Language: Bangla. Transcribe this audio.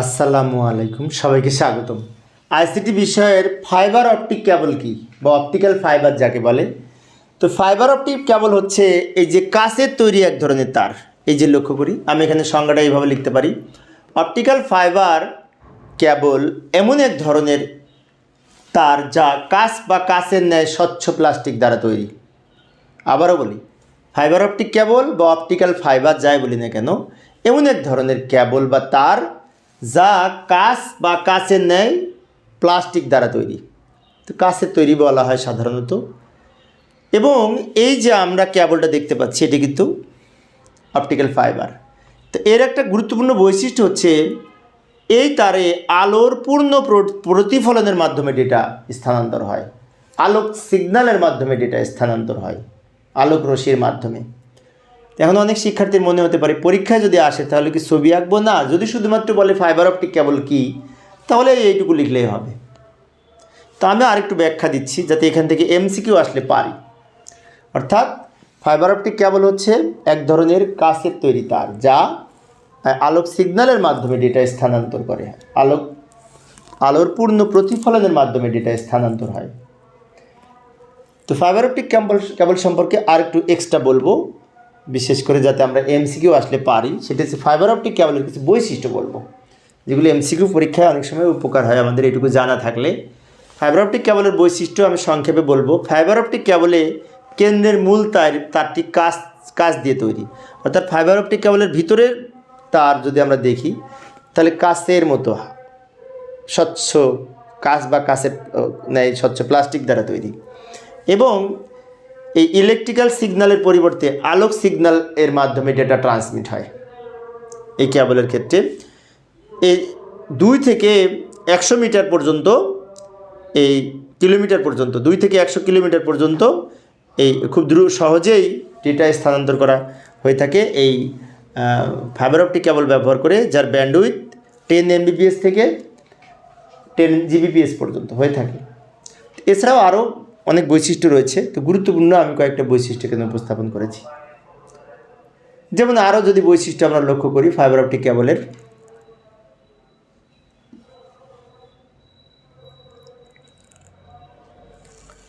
আসসালামু আলাইকুম, সবাইকে স্বাগতম। আইসিটি বিষয়ের ফাইবার অপটিক কেবল কি বা অপটিক্যাল ফাইবার যাকে বলে? তো ফাইবার অপটিক কেবল হচ্ছে এই যে কাঁচের তৈরি এক ধরনের তার। এই যে লক্ষ্য করি, আমি এখানে সংজ্ঞাটা এইভাবে লিখতে পারি। অপটিক্যাল ফাইবার কেবল এমন এক ধরনের তার যা কাঁচ বা কাঁচের ন্যায় স্বচ্ছ প্লাস্টিক দ্বারা তৈরি। আবারও বলি ফাইবার অপটিক কেবল বা অপটিক্যাল ফাইবার যাই বলি না কেন, এমন এক ধরনের কেবল বা তার যা কাঁচ বা কাঁচের ন্যায় প্লাস্টিক দ্বারা তৈরি। তো কাঁচের তৈরি বলা হয় সাধারণত। এবং এই যে আমরা ক্যাবলটা দেখতে পাচ্ছি, এটি কিন্তু অপটিক্যাল ফাইবার। তো এর একটা গুরুত্বপূর্ণ বৈশিষ্ট্য হচ্ছে, এই তারে আলোর পূর্ণ প্র- প্রতিফলনের মাধ্যমে ডেটা স্থানান্তর হয়। আলোক সিগন্যালের মাধ্যমে ডেটা স্থানান্তর হয়, আলোক রশ্মির মাধ্যমে। এখন অনেক শিক্ষার্থীর মনে হতে পারে, পরীক্ষায় যদি আসে তাহলে কি ছবি আঁকবো? না, যদি শুধুমাত্র বলে ফাইবার অপটিক কেবল কি, তাহলে এইটুকু লিখলেই হবে। তো আমি আরেকটু ব্যাখ্যা দিচ্ছি, যাতে এখান থেকে এমসিকিউ আসলে পারি। অর্থাৎ ফাইবার অপটিক কেবল হচ্ছে এক ধরনের কাঁচের তৈরি তার, যা আলোক সিগন্যালের মাধ্যমে ডেটা স্থানান্তর করে। আলোক, আলোর পূর্ণ প্রতিফলনের মাধ্যমে ডেটা স্থানান্তর হয়। তো ফাইবার অপটিক কেবল কেবল সম্পর্কে আর একটু এক্সট্রা বলব। বিশেষ করে যাতে আমরা এমসিকিউ আসলে পারি, সেটা হচ্ছে ফাইবার অপটিক কেবলের কিছু বৈশিষ্ট্য বলব, যেগুলো এমসিকিউ পরীক্ষায় অনেক সময় উপকার হয় আমাদের এটুকু জানা থাকলে। ফাইবার অপটিক কেবলের বৈশিষ্ট্য আমি সংক্ষেপে বলব ফাইবার অপটিক কেবলে কেন্দ্রের মূল তার, তারটি কাজ কাজ দিয়ে তৈরি। অর্থাৎ ফাইবার অপটিক কেবলের ভিতরের তার যদি আমরা দেখি, তাহলে কাঁচের মতো, স্বচ্ছ কাঁচ বা কাঁচের ন্যায় স্বচ্ছ প্লাস্টিক দ্বারা তৈরি। এবং এই ইলেকট্রিক্যাল সিগন্যালের পরিবর্তে আলোক সিগন্যাল এর মাধ্যমে ডেটা ট্রান্সমিট হয়। এই ক্যাবলের ক্ষেত্রে। এই দুই থেকে একশো মিটার পর্যন্ত, এই কিলোমিটার পর্যন্ত, দুই থেকে একশো কিলোমিটার পর্যন্ত এই খুব দ্রুত সহজেই ডেটা স্থানান্তর করা হয়ে থাকে। এই ফাইবার অপটিক ব্যবহার করে, যার ব্যান্ডউইথ টেন এমবিপিএস থেকে টেন জিবিপিএস পর্যন্ত হয়ে থাকে। এছাড়াও আরও অনেক বৈশিষ্ট্য রয়েছে। তো গুরুত্বপূর্ণ আমি কয়েকটা বৈশিষ্ট্য এখানে উপস্থাপন করেছি। যেমন আরও যদি বৈশিষ্ট্য আমরা লক্ষ্য করি ফাইবার অপটিক কেবলের